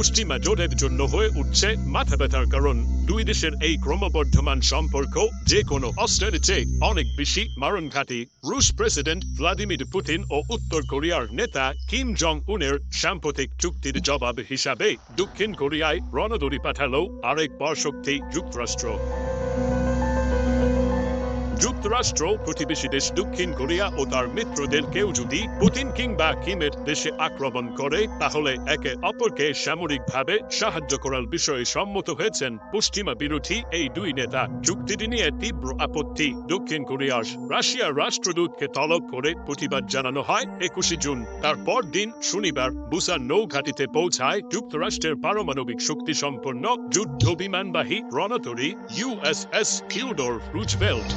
পশ্চিমা জোটের জন্য হয়ে উঠছে মাথা ব্যথার কারণ। দুই দেশের এই ক্রমবর্ধমান সম্পর্ক যে কোনো অস্ত্রের চেয়ে অনেক বেশি মারণঘাটি রুশ প্রেসিডেন্ট ভ্লাদিমির পুতিন ও উত্তর কোরিয়ার নেতা কিম জং উনের সাম্প্রতিক চুক্তির জবাব হিসাবে দক্ষিণ কোরিয়ায় রণদড়ি পাঠালো আরেক পরশক্তি যুক্তরাষ্ট্র। যুক্তরাষ্ট্র, প্রতিবেশী দেশ দক্ষিণ কোরিয়া ও তার মিত্রদের কেউ যদি পুতিন কিংবা কিমের দেশে আক্রমণ করে, তাহলে একে অপরকে সামরিকভাবে সাহায্য করার বিষয়ে সম্মত হয়েছেন পশ্চিমা বিরোধী এই দুই নেতা। চুক্তিটি নিয়ে তীব্র আপত্তি। দক্ষিণ কোরিয়ার রাশিয়ার রাষ্ট্রদূতকে তলব করে প্রতিবাদ জানানো হয় একুশে জুন। তারপর দিন শনিবার বুসান নৌঘাটিতে পৌঁছায় যুক্তরাষ্ট্রের পারমাণবিক শক্তি সম্পন্ন যুদ্ধ বিমানবাহী রণতরী U S S Theodore Roosevelt.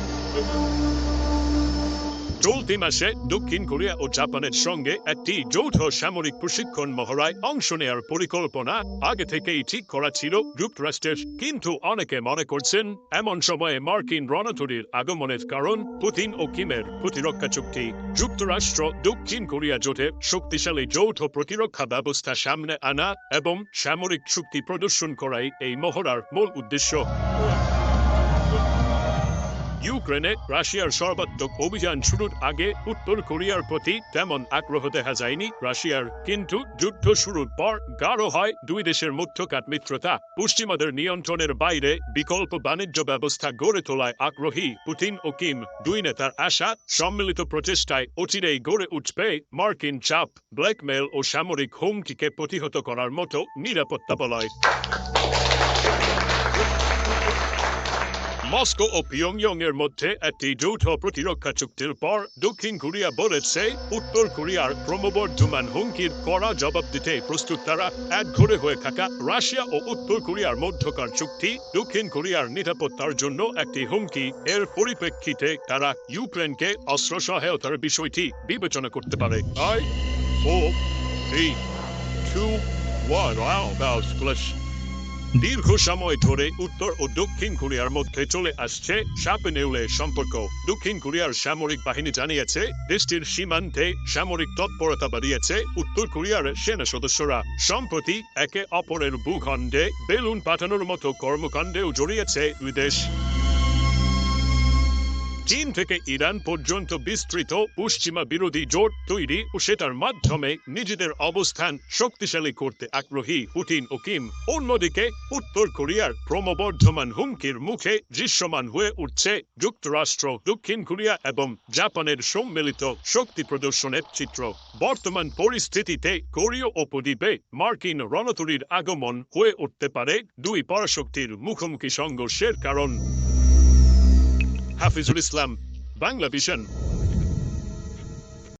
চলতি মাসে দক্ষিণ কোরিয়া ও জাপানের সঙ্গে একটি যৌথ সামরিক প্রশিক্ষণ মহড়ায় অংশ নেওয়ার পরিকল্পনা আগে থেকেই ঠিক করা ছিল যুক্তরাষ্ট্রের। কিন্তু অনেকে মনে করছেন এমন সময়ে মার্কিন রণতরীর আগমনের কারণ পুতিন ও কিমের প্রতিরক্ষা চুক্তি। যুক্তরাষ্ট্র দক্ষিণ কোরিয়া জোটে শক্তিশালী যৌথ প্রতিরক্ষা ব্যবস্থা সামনে আনা এবং সামরিক চুক্তি প্রদর্শন করাই এই মহড়ার মূল উদ্দেশ্য। ইউক্রেনে রাশিয়ার সর্বাত্মক অভিযান শুরুর আগে উত্তর কোরিয়ার প্রতি তেমন আগ্রহ দেখা যায়নি রাশিয়ার। কিন্তু যুদ্ধ শুরুর পর গাঢ় হয় দুই দেশের মধ্যকার মিত্রতা। পশ্চিমাদের নিয়ন্ত্রণের বাইরে বিকল্প বাণিজ্য ব্যবস্থা গড়ে তোলায় আগ্রহী পুতিন ও কিম, দুই নেতার আশা, সম্মিলিত প্রচেষ্টায় অচিরেই গড়ে উঠবে মার্কিন চাপ ব্ল্যাকমেল ও সামরিক হুমকিকে প্রতিহত করার মতো নিরাপত্তা বলয়। মস্কো ও পিয়ংইয়ং এর মধ্যে একটি যৌথ প্রতিরক্ষা চুক্তির পর দক্ষিণ কোরিয়া বলেছে উত্তর কোরিয়ার ক্রমবর্ধমান হুমকির কড়া জবাব দিতে প্রস্তুত তারা একঘরে হয়ে থাকা রাশিয়া ও উত্তর কোরিয়ার মধ্যকার চুক্তি দক্ষিণ কোরিয়ার নিরাপত্তার জন্য একটি হুমকি এর পরিপ্রেক্ষিতে তারা ইউক্রেনকে অস্ত্র সহায়তার বিষয়টি বিবেচনা করতে পারে I four three two one দীর্ঘ সময় ধরে উত্তর ও দক্ষিণ কোরিয়ার মধ্যে চলে আসছে সাপে নেউলে সম্পর্ক। দক্ষিণ কোরিয়ার সামরিক বাহিনী জানিয়েছে, দেশটির সীমান্তে সামরিক তৎপরতা বাড়িয়েছে উত্তর কোরিয়ার সেনা সদস্যরা। সম্প্রতি একে অপরের ভূখণ্ডে বেলুন পাঠানোর মতো কর্মকাণ্ডেও জড়িয়েছে দুই দেশ। চীন থেকে ইরান পর্যন্ত বিস্তৃত পশ্চিমা বিরোধী জোট তৈরি ও সেটার মাধ্যমে নিজেদের অবস্থান শক্তিশালী করতে আগ্রহী পুতিন ও কিম। অন্যদিকে, উত্তর কোরিয়ার ক্রমবর্ধমান হুমকির মুখে দৃশ্যমান হয়ে উঠছে যুক্তরাষ্ট্র, দক্ষিণ কোরিয়া এবং জাপানের সম্মিলিত শক্তি প্রদর্শনের চিত্র। বর্তমান পরিস্থিতিতে কোরীয় উপদ্বীপে মার্কিন রণতরীর আগমন হয়ে উঠতে পারে দুই পরাশক্তির মুখোমুখি সংঘর্ষের কারণ। হাফিজুল ইসলাম বাংলা ভিশন